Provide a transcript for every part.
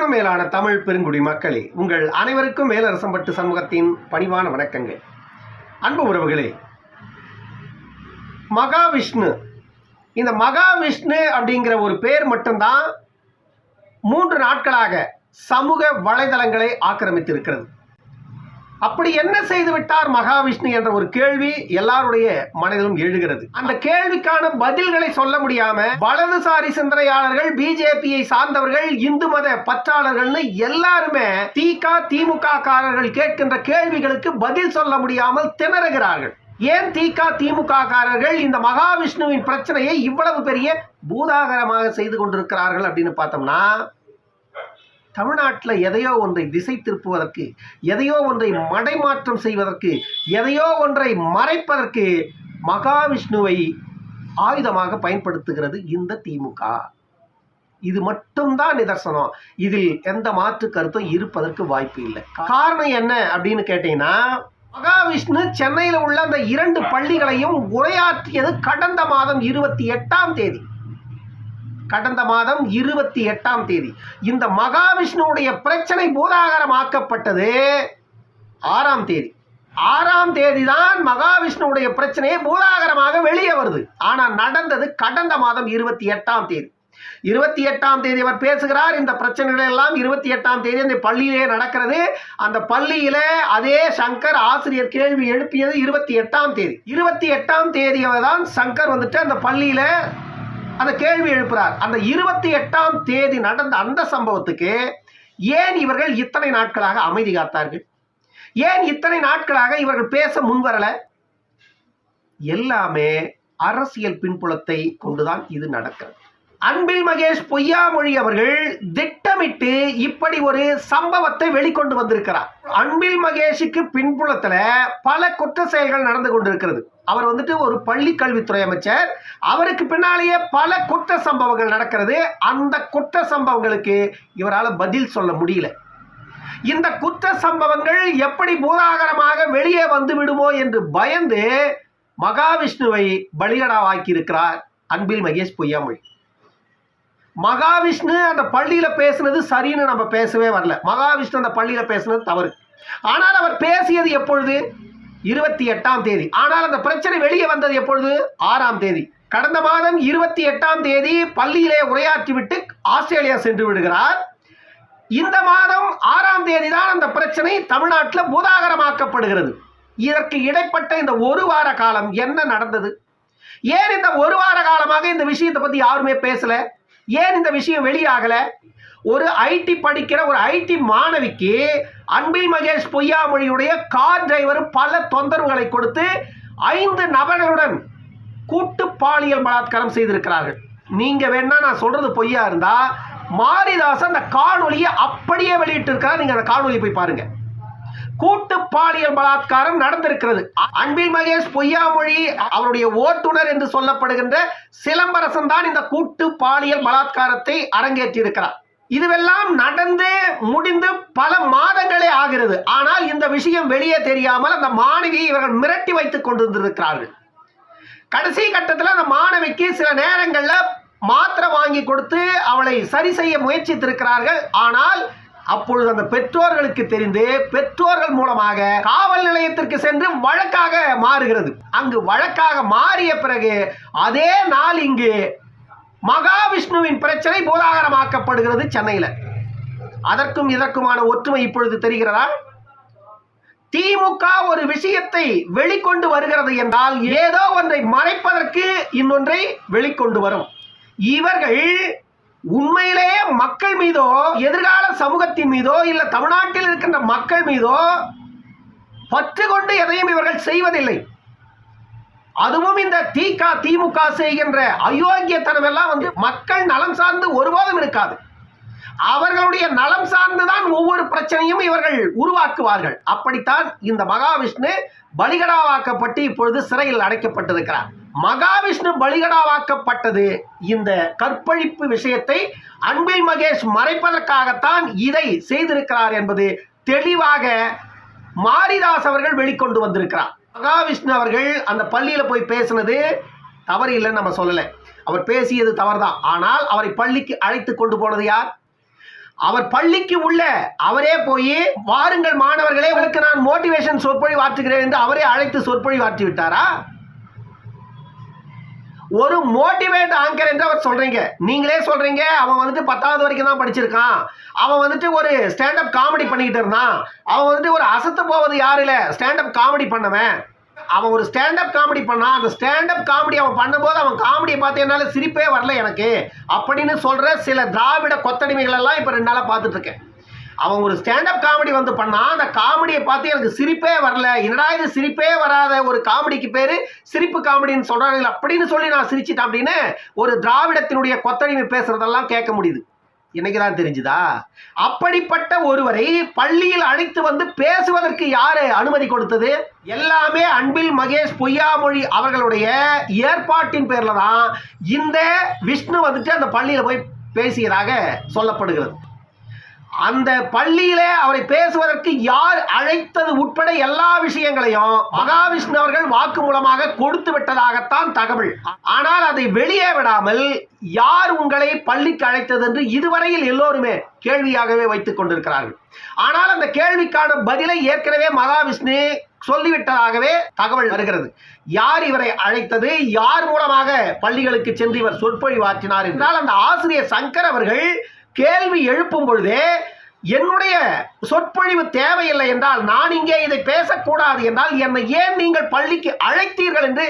உயிரினும் மேலான தமிழ் பெருங்குடி மக்களே உங்கள் அனைவருக்கும் மேலரசம்பட்டு சமூகத்தின் பணிவான வணக்கங்கள். அன்பு உறவுகளே மகாவிஷ்ணு. இந்த மகாவிஷ்ணு அப்படிங்கிற ஒரு பேர் மட்டும்தான் மூன்று நாட்களாக சமூக வலைதளங்களை ஆக்கிரமித்திருக்கிறது. அப்படி என்ன செய்து விட்டார் மகாவிஷ்ணு என்ற ஒரு கேள்வி எல்லாருடைய மனதிலும் எழுகிறது. அந்த கேள்விக்கான பதில்களை சொல்ல முடியாம வலதுசாரி சிந்தனையாளர்கள் பிஜேபியை சார்ந்தவர்கள் இந்து மத பற்றாளர்கள்னு எல்லாருமே திக திமுக காரர்கள் கேட்கின்ற கேள்விகளுக்கு பதில் சொல்ல முடியாமல் திணறுகிறார்கள். ஏன் திக திமுக காரர்கள் இந்த மகாவிஷ்ணுவின் பிரச்சனையை இவ்வளவு பெரிய பூதாகரமாக செய்து கொண்டிருக்கிறார்கள் அப்படின்னு பார்த்தோம்னா தமிழ்நாட்டில் எதையோ ஒன்றை திசை திருப்புவதற்கு எதையோ ஒன்றை மடைமாற்றம் செய்வதற்கு எதையோ ஒன்றை மறைப்பதற்கு மகாவிஷ்ணுவை ஆயுதமாக பயன்படுத்துகிறது இந்த திமுக. இது மட்டும்தான் நிதர்சனம். இதில் எந்த மாற்று கருத்தும் இருப்பதற்கு வாய்ப்பு இல்லை. காரணம் என்ன அப்படின்னு கேட்டீங்கன்னா மகாவிஷ்ணு சென்னையில் உள்ள அந்த இரண்டு பள்ளிகளையும் உரையாற்றியது கடந்த மாதம் இருபத்தி எட்டாம் தேதி. கடந்த மாதம் இருபத்தி எட்டாம் தேதி. இந்த மகாவிஷ்ணுவுடைய பிரச்சனை பூதாகரமாக்கப்பட்டது ஆறாம் தேதி. ஆறாம் தேதி தான் மகாவிஷ்ணுவுடைய பிரச்சனையே பூதாகரமாக வெளியே வருது. ஆனால் நடந்தது கடந்த மாதம் இருபத்தி எட்டாம் தேதி. இருபத்தி எட்டாம் தேதி அவர் பேசுகிறார் இந்த பிரச்சனைகள் எல்லாம் இருபத்தி எட்டாம் தேதி அந்த பள்ளியிலே நடக்கிறது. அந்த பள்ளியில அதே சங்கர் ஆசிரியர் கேள்வி எழுப்பியது இருபத்தி எட்டாம் தேதி. இருபத்தி எட்டாம் தேதி தான் சங்கர் வந்துட்டு அந்த பள்ளியில அந்த கேள்வி எழுப்புறார். அந்த இருபத்தி எட்டாம் தேதி நடந்த அந்த சம்பவத்துக்கு ஏன் இவர்கள் இத்தனை நாட்களாக அமைதி காத்தார்கள்? ஏன் இத்தனை நாட்களாக இவர்கள் பேச முன்வரல? எல்லாமே அரசியல் பின்புலத்தை கொண்டுதான் இது நடக்கிறது. அன்பில் மகேஷ் பொய்யாமொழி அவர்கள் திட்டமிட்டு இப்படி ஒரு சம்பவத்தை வெளிக்கொண்டு வந்திருக்கிறார். அன்பில் மகேஷுக்கு பின்புலத்துல பல குற்ற செயல்கள் நடந்து கொண்டிருக்கிறது. அவர் வந்துட்டு ஒரு பள்ளி கல்வித்துறை அமைச்சர். அவருக்கு பின்னாலேயே பல குற்ற சம்பவங்கள் நடக்கிறது. அந்த குற்ற சம்பவங்களுக்கு இவரால் பதில் சொல்ல முடியல. இந்த குற்ற சம்பவங்கள் எப்படி பூதாகரமாக வெளியே வந்து விடுமோ என்று பயந்து மகாவிஷ்ணுவை பலிகடாவாக்கி இருக்கிறார் அன்பில் மகேஷ் பொய்யாமொழி. மகாவிஷ்ணு அந்த பள்ளியில பேசுனது சரின்னு நம்ம பேசவே வரல. மகாவிஷ்ணு அந்த பள்ளியில பேசுனது தவறு. ஆனால் அவர் பேசியது எப்பொழுது? இருபத்தி எட்டாம் தேதி. ஆனால் அந்த பிரச்சனை வெளியே வந்தது எப்பொழுது? ஆறாம் தேதி. கடந்த மாதம் இருபத்தி எட்டாம் தேதி பள்ளியிலே உரையாற்றிவிட்டு ஆஸ்திரேலியா சென்று விடுகிறார். இந்த மாதம் ஆறாம் தேதி தான் அந்த பிரச்சனை தமிழ்நாட்டில் பூதாகரமாக்கப்படுகிறது. இதற்கு இடைப்பட்ட இந்த ஒரு வார காலம் என்ன நடந்தது? ஏன் இந்த ஒரு வார காலமாக இந்த விஷயத்தை பத்தி யாருமே பேசல? ஏன் இந்த விஷயம் வெளியாகல? ஒரு ஐடி படிக்கிற ஒரு ஐடி மாணவிக்கு அன்பில் மகேஷ் பொய்யாமொழியுடைய கார் டிரைவர் பல தொந்தரவுகளை கொடுத்து ஐந்து நபர்களுடன் கூட்டு பாலியல் பலாத்காரம் செய்திருக்கிறார்கள். நீங்க வேணா நான் சொல்றது பொய்யா இருந்தா மாரிதாசன் அந்த காணொலியை அப்படியே வெளியிட்டு இருக்கிறார் நீங்க அந்த காணொலியை போய் பாருங்க. கூட்டு பாலியல் பலாத்காரம் நடந்திருக்கிறது. அன்பில் மகேஷ் பொய்யாமொழி அவருடைய ஓட்டுநர் என்று சொல்லப்படுகின்ற சிலம்பரசன் தான் இந்த கூட்டு பாலியல் பலாத்காரத்தை அரங்கேற்றி இருக்கிறார் இதுவெல்லாம் நடந்து முடிந்து பல மாதங்களே ஆகிறது. ஆனால் இந்த விஷயம் வெளியே தெரியாமல் அந்த மாணவியை இவர்கள் மிரட்டி வைத்துக் கொண்டிருந்திருக்கிறார்கள். கடைசி கட்டத்தில் அந்த மாணவிக்கு சில நேரங்களில் மாத்திரை வாங்கி கொடுத்து அவளை சரி செய்ய முயற்சித்திருக்கிறார்கள். ஆனால் அப்பொழுது அந்த பெற்றோர்களுக்கு தெரிந்து பெற்றோர்கள் மூலமாக காவல் நிலையத்திற்கு சென்று வழக்காக மாறுகிறது. அங்கு வழக்காக மாறிய பிறகு அதே நாள் இங்கு மகாவிஷ்ணுவின் பிரச்சனை போதாகரமாக்கப்படுகிறது சென்னையில். அதற்கும் இதற்குமான ஒற்றுமை இப்பொழுது தெரிகிறதா? திமுக ஒரு விஷயத்தை வெளிக்கொண்டு வருகிறது என்றால் ஏதோ ஒன்றை மறைப்பதற்கு இன்னொன்றை வெளிக்கொண்டு வரும். இவர்கள் உண்மையிலேயே மக்கள் மீதோ எதிர்கால சமூகத்தின் மீதோ இல்ல தமிழ்நாட்டில் இருக்கின்ற மக்கள் மீதோ பற்று கொண்டு எதையும் இவர்கள் செய்வதில்லை. அதுவும் இந்த திக திமுக செய்கின்ற அயோக்கியத்தனம் எல்லாம் வந்து மக்கள் நலம் சார்ந்து ஒருபோதும் இருக்காது. அவர்களுடைய நலம் சார்ந்துதான் ஒவ்வொரு பிரச்சனையும் இவர்கள் உருவாக்குவார்கள். அப்படித்தான் இந்த மகாவிஷ்ணு பலிகடாவாக்கப்பட்டு இப்பொழுது சிறையில் அடைக்கப்பட்டிருக்கிறார். மகாவிஷ்ணு பலிகடாவாக்கப்பட்டது. இந்த கற்பழிப்பு விஷயத்தை அன்பில் மகேஷ் மறைப்பதற்காகத்தான் இதை செய்திருக்கிறார் என்பது தெளிவாக மாரிதாஸ் அவர்கள் வெளிக்கொண்டு வந்திருக்கிறார். மகாவிஷ்ணு அவர்கள் அந்த பள்ளியில் போய் பேசினது தவறு இல்லைன்னு நம்ம சொல்லலை. அவர் பேசியது தவறுதான். ஆனால் அவரை பள்ளிக்கு அழைத்து கொண்டு போனது யார்? அவர் பள்ளிக்கு உள்ள அவரே போய் வாருங்கள் மாணவர்களே உங்களுக்கு நான் மோட்டிவேஷன் சொற்பொழி வாற்றுகிறேன் என்று அவரே அழைத்து சொற்பொழி ஆற்றி விட்டாரா? ஒரு மோட்டிவேட் ஆங்கர் என்று அவர் சொல்றீங்க. நீங்களே சொல்றீங்க அவன் வந்துட்டு பத்தாவது வரைக்கும் தான் படிச்சிருக்கான். அவன் வந்துட்டு ஒரு ஸ்டாண்டப் காமெடி பண்ணிக்கிட்டு இருந்தான். அவன் வந்துட்டு ஒரு அசத்து போவது யாரு இல்ல? ஸ்டாண்டப் காமெடி பண்ணவன். அவன் ஒரு ஸ்டாண்டப் காமெடி பண்ணான் அந்த ஸ்டாண்டப் காமெடி அவன் பண்ணும்போது அவன் காமெடியை பார்த்து என்னால சிரிப்பே வரல எனக்கு. அப்படின்னு சொல்ற சில திராவிட கொத்தடிமைகள் எல்லாம் இப்ப ரெண்டு நாளா பார்த்துட்டு இருக்கேன். அவன் ஒரு ஸ்டாண்டப் காமெடி வந்து பண்ணான் அந்த காமெடியை பார்த்து எனக்கு சிரிப்பே வரல. என்னடா இது சிரிப்பே வராத ஒரு காமெடிக்கு பேரு? சிரிப்பு காமெடின்னு சொல்றாங்க. அப்படின்னு சொல்லி நான் சிரிச்சிட்டேன் அப்படின்னு ஒரு திராவிடத்தினுடைய கொத்தடிமை பேசுறதெல்லாம் கேட்க முடியுது. இன்னைக்கு தான் தெரிஞ்சுதா? அப்படிப்பட்ட ஒருவரை பள்ளியில் அழைத்து வந்து பேசுவதற்கு யாரு அனுமதி கொடுத்தது? எல்லாமே அன்பில் மகேஷ் பொய்யாமொழி அவர்களுடைய ஏற்பாட்டின் பேர்ல தான் இந்த விஷ்ணு வந்துட்டு அந்த பள்ளியில போய் பேசியதாக சொல்லப்படுகிறது. அந்த பள்ளியிலே அவரை பேசுவதற்கு யார் அழைத்தது உட்பட எல்லா விஷயங்களையும் மகாவிஷ்ணு அவர்கள் வாக்கு மூலமாக கொடுத்து விட்டதாகத்தான் தகவல். ஆனால் அதை வெளியே விடாமல் யார் உங்களை பள்ளிக்கு அழைத்தது என்று இதுவரையில் எல்லோருமே கேள்வியாகவே வைத்துக் கொண்டிருக்கிறார்கள். ஆனால் அந்த கேள்விக்கான பதிலை ஏற்கனவே மகாவிஷ்ணு சொல்லிவிட்டதாகவே தகவல் வருகிறது. யார் இவரை அழைத்தது? யார் மூலமாக பள்ளிகளுக்கு சென்று இவர் சொற்பொழிவாற்றினார்? என்றால் அந்த ஆசிரியர் சங்கர் அவர்கள் கேள்வி எழுப்பும் பொழுதே என்னுடைய சொற்பொழிவு தேவையில்லை என்றால் நான் இங்கே இதை பேசக்கூடாது என்றால் என்னை ஏன் நீங்கள் பள்ளிக்கு அழைத்தீர்கள் என்று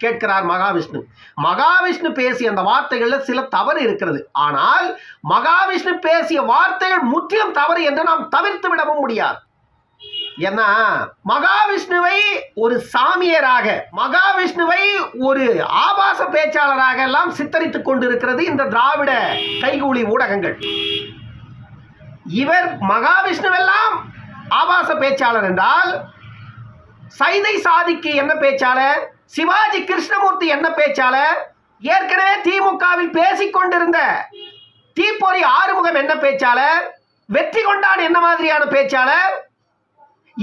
கேட்கிறார் மகாவிஷ்ணு. மகாவிஷ்ணு பேசிய அந்த வார்த்தைகளில் சில தவறு இருக்கிறது. ஆனால் மகாவிஷ்ணு பேசிய வார்த்தைகள் முற்றிலும் தவறு என்று நாம் தவிர்த்து விடவும் முடியாது. ஏன்னா மகாவிஷ்ணுவை ஒரு சாமியராக மகாவிஷ்ணுவை ஒரு ஆபாச பேச்சாளராக எல்லாம் சித்தரித்துக் கொண்டிருக்கிறது இந்த திராவிட கைகூலி ஊடகங்கள். இவர் மகாவிஷ்ணுவெல்லாம் ஆபாச பேச்சாளர் என்றால் சைதை சாதிக்கு என்ன பேச்சாளர் சிவாஜி கிருஷ்ணமூர்த்தி என்ன பேச்சாளர் ஏற்கனவே திமுகவில் பேசிக்கொண்டிருந்த தீப்பொறி ஆறுமுகம் என்ன பேச்சாளர் வெற்றி கொண்டான் என்ன மாதிரியான பேச்சாளர்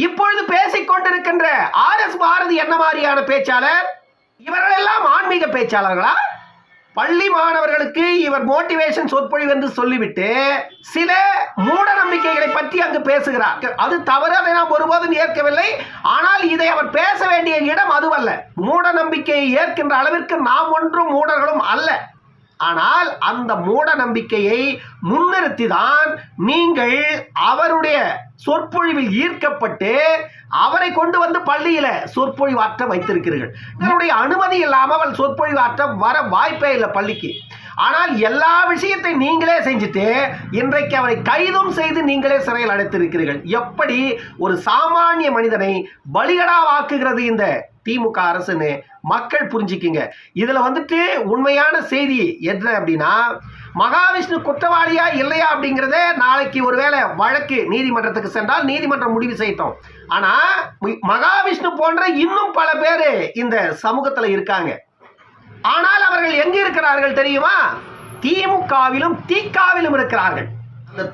இப்பொழுது பேசிக் கொண்டிருக்கின்ற ஆர் எஸ் பாரதி என்ன மாதிரியான பேச்சாளர்? இவர்களெல்லாம் ஆன்மீக பேச்சாளர்களா? பள்ளி மாணவர்களுக்கு இவர் மோட்டிவேஷன் சொற்பொழிவு என்று சொல்லிவிட்டு சில மூட நம்பிக்கைகளை பற்றி அங்கு பேசுகிறார். அது தவறு அதை நாம் ஒருபோதும் ஏற்கவில்லை. ஆனால் இதை அவர் பேச வேண்டிய இடம் அதுவல்ல. மூட நம்பிக்கையை ஏற்கின்ற அளவிற்கு நாம் ஒன்றும் மூடர்களும் அல்ல. ஆனால் அந்த மூட நம்பிக்கையை முன்னிறுத்தி தான் நீங்கள் அவருடைய சொற்பொழிவில் ஈர்க்கப்பட்டு அவரை கொண்டு வந்து பள்ளியில சொற்பொழிவாற்ற வைத்திருக்கிறீர்கள். என்னுடைய அனுமதி இல்லாமல் அவள் சொற்பொழிவாற்ற வர வாய்ப்பே இல்லை பள்ளிக்கு. ஆனால் எல்லா விஷயத்தை நீங்களே செஞ்சுட்டு இன்றைக்கு அவரை கைதும் செய்து நீங்களே சிறையில் அடைத்திருக்கிறீர்கள். எப்படி ஒரு சாமானிய மனிதனை பலிகடாவாக்குகிறது இந்த திமுக அரசுன்னு மக்கள் புரிஞ்சுக்கிங்க. இதில் வந்துட்டு உண்மையான செய்தி என்ன அப்படின்னா மகாவிஷ்ணு குற்றவாளியா இல்லையா அப்படிங்கிறதே நாளைக்கு ஒருவேளை வழக்கு நீதிமன்றத்துக்கு சென்றால் நீதிமன்றம் முடிவு செய்யட்டும். ஆனா மகாவிஷ்ணு போன்ற இன்னும் பல பேர் இந்த சமூகத்தில் இருக்காங்க. ஆனால் அவர்கள் எங்க இருக்கிறார்கள் தெரியுமா? திமுகவிலும் தீக்காவிலும் இருக்கிறார்கள்.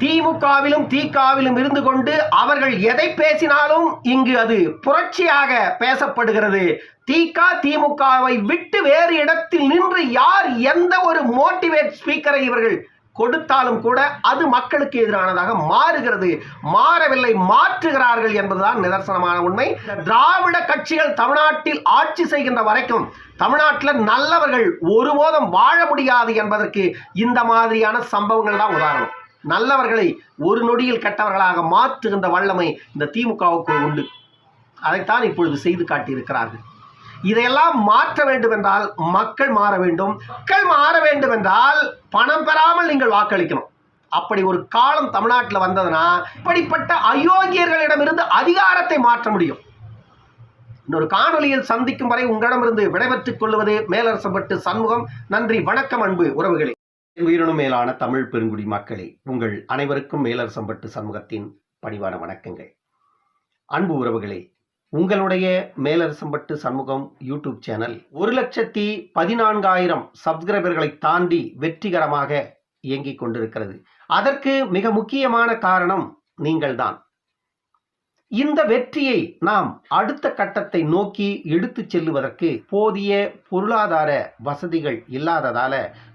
திமுகவிலும் திகாவிலும் இருந்து கொண்டு அவர்கள் எதை பேசினாலும் இங்கு அது புரட்சியாக பேசப்படுகிறது. தீகா திமுகவை விட்டு வேறு இடத்தில் நின்று யார் எந்த ஒரு மோட்டிவேட் ஸ்பீக்கரை இவர்கள் கொடுத்தாலும் கூட அது மக்களுக்கு எதிரானதாக மாறுகிறது. மாறவில்லை மாற்றுகிறார்கள் என்பதுதான் நிதர்சனமான உண்மை. திராவிட கட்சிகள் தமிழ்நாட்டில் ஆட்சி செய்கின்ற வரைக்கும் தமிழ்நாட்டில் நல்லவர்கள் ஒருபோதும் வாழ முடியாது என்பதற்கு இந்த மாதிரியான சம்பவங்கள் தான் உதாரணம். நல்லவர்களை ஒரு நொடியில் கெட்டவர்களாக மாற்றுகின்ற வல்லமை இந்த திமுகவுக்கு உண்டு. அதைத்தான் இப்பொழுது செய்து காட்டியிருக்கிறார்கள். இதையெல்லாம் மாற்ற வேண்டும் என்றால் மக்கள் மாற வேண்டும். மக்கள் மாற வேண்டும் என்றால் பணம் பெறாமல் நீங்கள் வாக்களிக்கணும். அப்படி ஒரு காலம் தமிழ்நாட்டில் வந்ததுன்னா இப்படிப்பட்ட அயோக்கியர்களிடமிருந்து அதிகாரத்தை மாற்ற முடியும். இன்னொரு காணொளியில் சந்திக்கும் வரை உங்களிடமிருந்து விடைபெற்றுக் கொள்வது மேலரசப்பட்டு சண்முகம். நன்றி வணக்கம் அன்பு உறவுகளே. உயிரினும் மேலான தமிழ் பெருங்குடி மக்களே உங்கள் அனைவருக்கும் மேலரசம்பட்டு சமூகத்தின் பணிவான வணக்கங்கள். அன்பு உறவுகளே உங்களுடைய மேலரசம்பட்டு சண்முகம் யூடியூப் சேனல் ஒரு லட்சத்தி பதினான்காயிரம் சப்ஸ்கிரைபர்களை தாண்டி வெற்றிகரமாக இயங்கிக் கொண்டிருக்கிறது. அதற்கு மிக முக்கியமான காரணம் நீங்கள்தான். இந்த வெற்றியை நாம் அடுத்த கட்டத்தை நோக்கி எடுத்துச் செல்லுவதற்கு போதிய பொருளாதார வசதிகள் இல்லாததால